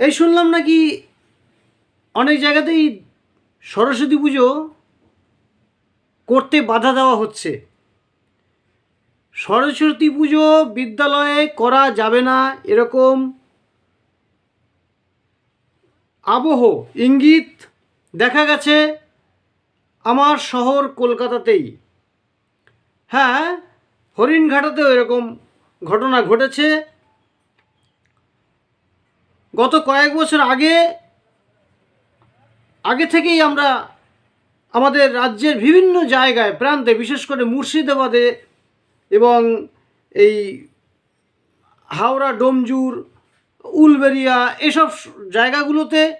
এই শুনলাম নাকি অনেক জায়গাতেই সরস্বতী পুজো করতে বাধা দেওয়া হচ্ছে। সরস্বতী পুজো বিদ্যালয়ে করা যাবে না এরকম আবহ ইঙ্গিত দেখা গেছে আমার শহর কলকাতাতেই। হ্যাঁ হরিণঘাটাতেও এরকম ঘটনা ঘটেছে। গত কয়েক বছর আগে আগে থেকেই আমরা আমাদের রাজ্যের বিভিন্ন জায়গায়, প্রান্তে, বিশেষ করে মুর্শিদাবাদে এবং এই হাওড়া, ডোমজুর, উলবেরিয়া এসব জায়গাগুলোতে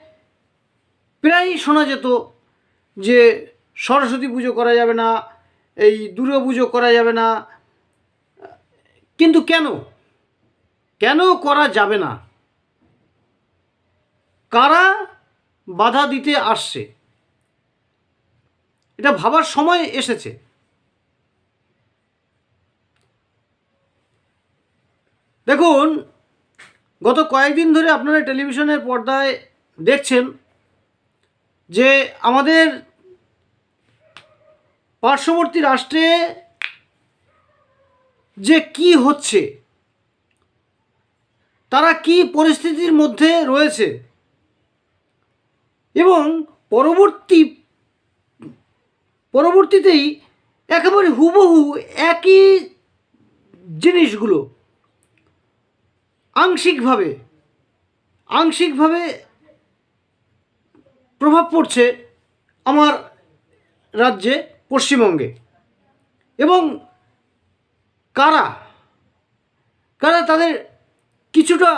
প্রায়ই শোনা যেত যে সরস্বতী পুজো করা যাবে না, এই দুর্গা পুজো করা যাবে না। কিন্তু কেন? কেন করা যাবে না? কারা বাধা দিতে আসছে? এটা ভাবার সময় এসেছে। দেখুন, গত কয়েকদিন ধরে আপনারা টেলিভিশনের পর্দায় দেখছেন যে আমাদের পার্শ্ববর্তী রাষ্ট্রে যে কি হচ্ছে, তারা কি পরিস্থিতির মধ্যে রয়েছে এবং পরবর্তী, পরবর্তীতেই একেবারে হুবহু একই জিনিসগুলো আংশিকভাবে আংশিকভাবে প্রভাব পড়ছে আমার রাজ্যে পশ্চিমবঙ্গে। এবং কারা কারা তাদের কিছুটা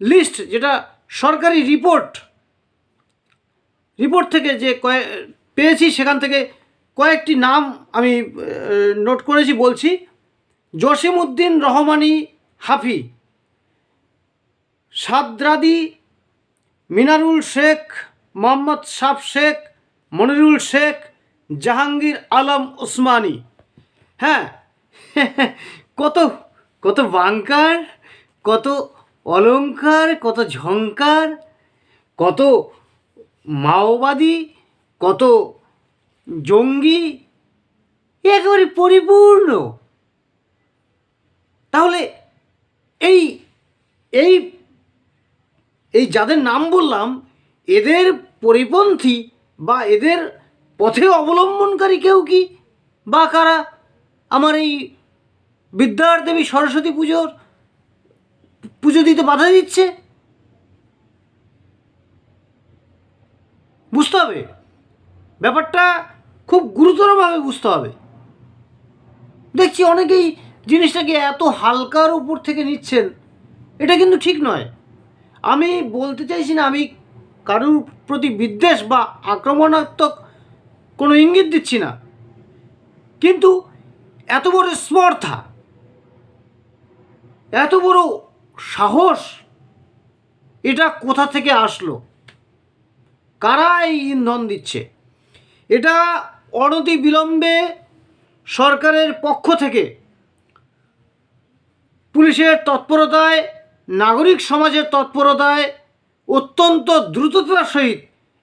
লিস্ট যেটা সরকারি রিপোর্ট রিপোর্ট থেকে যে কয়ে, পেয়েছি, সেখান থেকে কয়েকটি নাম আমি নোট করেছি, বলছি। জসিম উদ্দিন রহমানি হাফি, সাদ্রাদি, মিনারুল শেখ, মোহাম্মদ সাফ শেখ, মনিরুল শেখ, জাহাঙ্গীর আলম ওসমানী। হ্যাঁ কত কত বাঙ্কার কত অলঙ্কার কত ঝঙ্কার কত মাওবাদী, কত জঙ্গি একেবারে পরিপূর্ণ। তাহলে এই এই এই যাদের নাম বললাম, এদের পরিপন্থী বা এদের পথে অবলম্বনকারী কেউ কি? বা কারা? আমার এই বিদ্যার দেবী সরস্বতী পুজোর, পুজো দিতে বাধা দিচ্ছে? বুঝতে হবে। ব্যাপারটা খুব গুরুতরভাবে বুঝতে হবে। দেখছি অনেকেই জিনিসটাকে এত হালকার উপর থেকে নিচ্ছেন, এটা কিন্তু ঠিক নয়। আমি বলতে চাইছি না, আমি কারুর প্রতি বিদ্বেষ বা আক্রমণাত্মক কোনো ইঙ্গিত দিচ্ছি না। কিন্তু এত বড় স্পর্ধা, এত বড় সাহস, এটা কোথা থেকে আসলো? কারা এই ইন্ধন দিচ্ছে। এটা অনতি বিলম্বে সরকারের পক্ষ থেকে পুলিশের তৎপরতায়, নাগরিক সমাজের তৎপরতায় অত্যন্ত দ্রুততার সহিত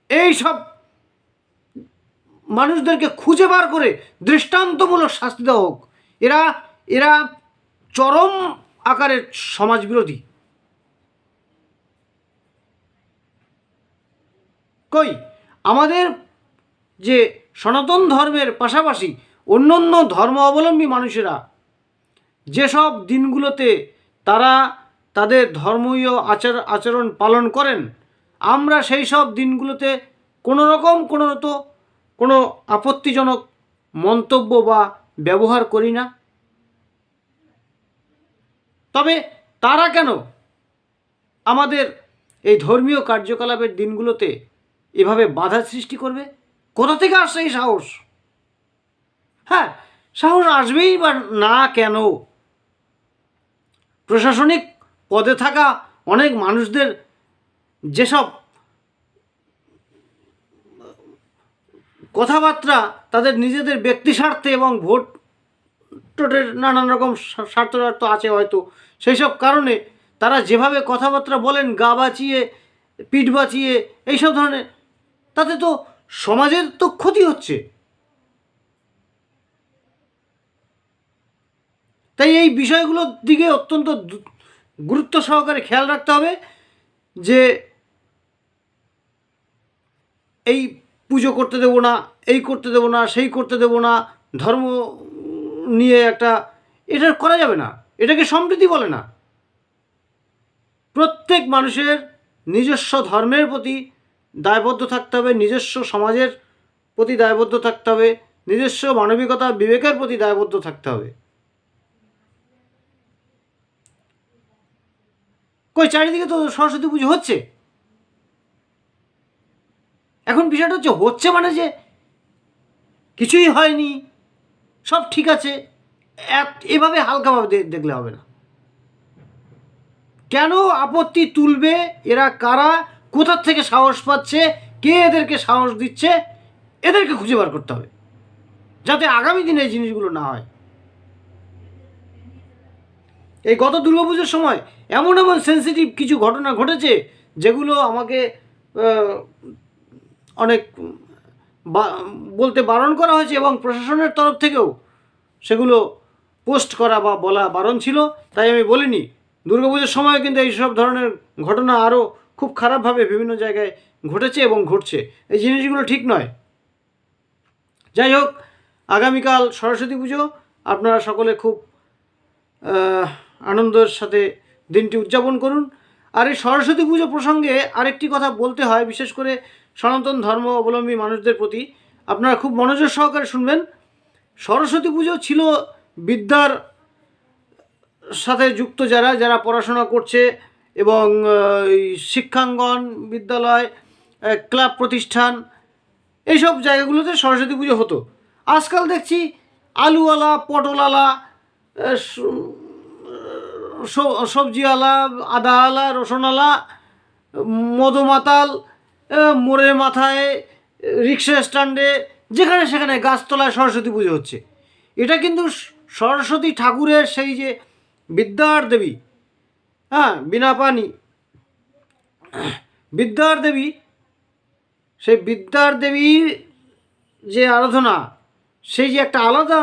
এই সব মানুষদেরকে খুঁজে বার করে দৃষ্টান্তমূলক শাস্তি দেওয়া হোক। এরা এরা চরম আকারের সমাজবিরোধী। কই? আমাদের যে সনাতন ধর্মের পাশাপাশি অন্য অন্য ধর্ম অবলম্বী মানুষেরা যেসব দিনগুলোতে তারা তাদের ধর্মীয় আচার, আচরণ পালন করেন, আমরা সেই সব দিনগুলোতে কোনো রকম কোনো তো কোনো আপত্তিজনক মন্তব্য বা ব্যবহার করি না। তবে তারা কেন আমাদের এই ধর্মীয় কার্যকলাপের দিনগুলোতে এভাবে বাধা সৃষ্টি করবে? কোথা থেকে আসছে এই সাহস? হ্যাঁ সাহস আসবেই বা না কেন? প্রশাসনিক পদে থাকা অনেক মানুষদের যেসব কথাবার্তা তাদের নিজেদের ব্যক্তি স্বার্থে এবং ভোট টোটের নানান রকম স্বার্থ স্বার্থ আছে হয়তো সেই সব কারণে তারা যেভাবে কথাবার্তা বলেন, গা বাঁচিয়ে, পিঠ বাঁচিয়ে, এইসব ধরনের তাতে তো সমাজের তো ক্ষতি হচ্ছে। তাই এই বিষয়গুলোর দিকে অত্যন্ত গুরুত্ব সহকারে খেয়াল রাখতে হবে যে এই পুজো করতে দেবো না, এই করতে দেবো না, সেই করতে দেবো না, ধর্ম নিয়ে একটা এটা করা যাবে না, এটাকে সম্প্রীতি বলে না। প্রত্যেক মানুষের নিজস্ব ধর্মের প্রতি দায়বদ্ধ থাকতে হবে, নিজস্ব সমাজের প্রতি দায়বদ্ধ থাকতে হবে, নিজস্ব মানবিকতা বিবেকের প্রতি দায়বদ্ধ থাকতে হবে। কই, চারিদিকে তো সরস্বতী পুজো হচ্ছে। এখন বিষয়টা হচ্ছে হচ্ছে মানে যে কিছুই হয়নি, সব ঠিক আছে এভাবে হালকাভাবে দেখলে হবে না। কেন আপত্তি তুলবে, এরা কারা কোথার থেকে সাহস পাচ্ছে, কে এদেরকে সাহস দিচ্ছে, এদেরকে খুঁজে বার করতে হবে, যাতে আগামী দিনে এই জিনিসগুলো না হয়। এই গত দুর্গাপুজোর সময় এমন এমন সেন্সিটিভ কিছু ঘটনা ঘটেছে, যেগুলো আমাকে অনেক বলতে বারণ করা হয়েছে এবং প্রশাসনের তরফ থেকেও সেগুলো পোস্ট করা বা বলা বারণ ছিল, তাই আমি বলিনি। দুর্গাপুজোর সময় কিন্তু এইসব ধরনের ঘটনা আরও খুব খারাপভাবে বিভিন্ন জায়গায় ঘটেছে এবং ঘটছে। এই জিনিসগুলো ঠিক নয়। যাই হোক, আগামীকাল সরস্বতী পুজো। আপনারা সকলে খুব আনন্দের সাথে দিনটি উদযাপন করুন। আর এই সরস্বতী পুজো প্রসঙ্গে আরেকটি কথা বলতে হয়, বিশেষ করে সনাতন ধর্ম অবলম্বী মানুষদের প্রতি। আপনারা খুব মনোযোগ সহকারে শুনবেন। সরস্বতী পুজো ছিল বিদ্যার সাথে যুক্ত যারা যারা পড়াশোনা করছে এবং শিক্ষাঙ্গন বিদ্যালয় ক্লাব প্রতিষ্ঠান এইসব জায়গাগুলোতে সরস্বতী পুজো হতো। আজকাল দেখছি আলুওয়ালা পটলওয়ালা সবজিওয়ালা আদাওয়ালা রসুনওয়ালা মধুমাতাল আহ, মোড়ের মাথায় রিক্সা স্ট্যান্ডে যেখানে সেখানে গাছতলায় সরস্বতী পুজো হচ্ছে। এটা কিন্তু সরস্বতী ঠাকুরের সেই যে বিদ্যার দেবী হ্যাঁ বিনা পানি। বিদ্যার দেবী, সেই বিদ্যার দেবীর যে আরাধনা, সেই যে একটা আলাদা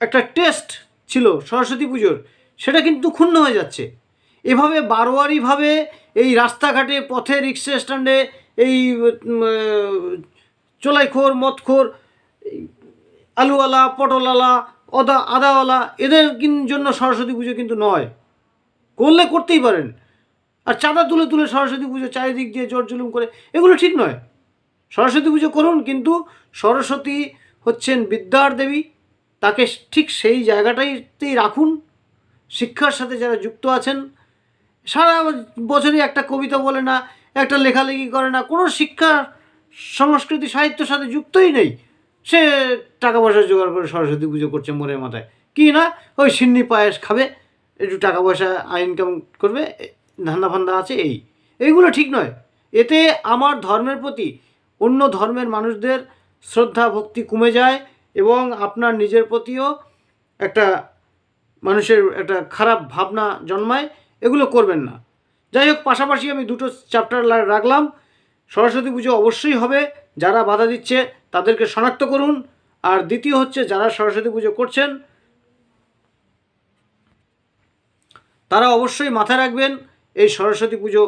একটা টেস্ট ছিল সরস্বতী পুজোর, সেটা কিন্তু ক্ষুণ্ণ হয়ে যাচ্ছে। এভাবে বারোয়ারিভাবে এই রাস্তাঘাটে, পথে, রিক্সা স্ট্যান্ডে, এই চোলাইখোর, মদখোর আলুওয়ালা, পটলওয়ালা, অদা, আদাওয়ালা, এদের জন্য সরস্বতী পুজো কিন্তু নয়। করলে করতেই পারেন। আর চাঁদা তুলে তুলে সরস্বতী পুজো চারিদিক দিয়ে জোর জুলুম করে, এগুলো ঠিক নয়। সরস্বতী পুজো করুন, কিন্তু সরস্বতী হচ্ছেন বিদ্যার দেবী, তাকে ঠিক সেই জায়গাটাইতেই রাখুন। শিক্ষার সাথে যারা যুক্ত আছেন, সারা বছরই একটা কবিতা বলে না, একটা লেখালেখি করে না, কোনো শিক্ষা, সংস্কৃতি সাহিত্যের সাথে যুক্তই নেই। সে টাকা পয়সা জোগাড় করে সরস্বতী পুজো করছে মনের মাথায়। কি না? ওই সিন্নি পায়েস খাবে। একটু টাকা পয়সা ইনকাম করবে ধান্দা ফান্দা আছে এই। এইগুলো ঠিক নয়। এতে আমার ধর্মের প্রতি অন্য ধর্মের মানুষদের শ্রদ্ধা, ভক্তি কমে যায় এবং আপনার নিজের প্রতিও একটা মানুষের একটা খারাপ ভাবনা জন্মায়, এগুলো করবেন না। যাই হোক, পাশাপাশি আমি দুটো চ্যাপ্টার রাখলাম। সরস্বতী পুজো অবশ্যই হবে। যারা বাধা দিচ্ছে তাদেরকে শনাক্ত করুন। আর দ্বিতীয় হচ্ছে, যারা সরস্বতী পুজো করছেন তারা অবশ্যই মাথায় রাখবেন, এই সরস্বতী পুজো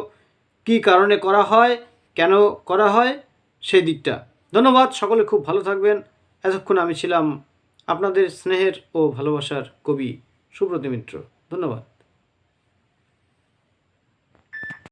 কী কারণে করা হয়, কেন করা হয়, সেই দিকটা। ধন্যবাদ, সকলে খুব ভালো থাকবেন। এতক্ষণ আমি ছিলাম আপনাদের স্নেহের ও ভালোবাসার কবি সুব্রত মিত্র। ধন্যবাদ।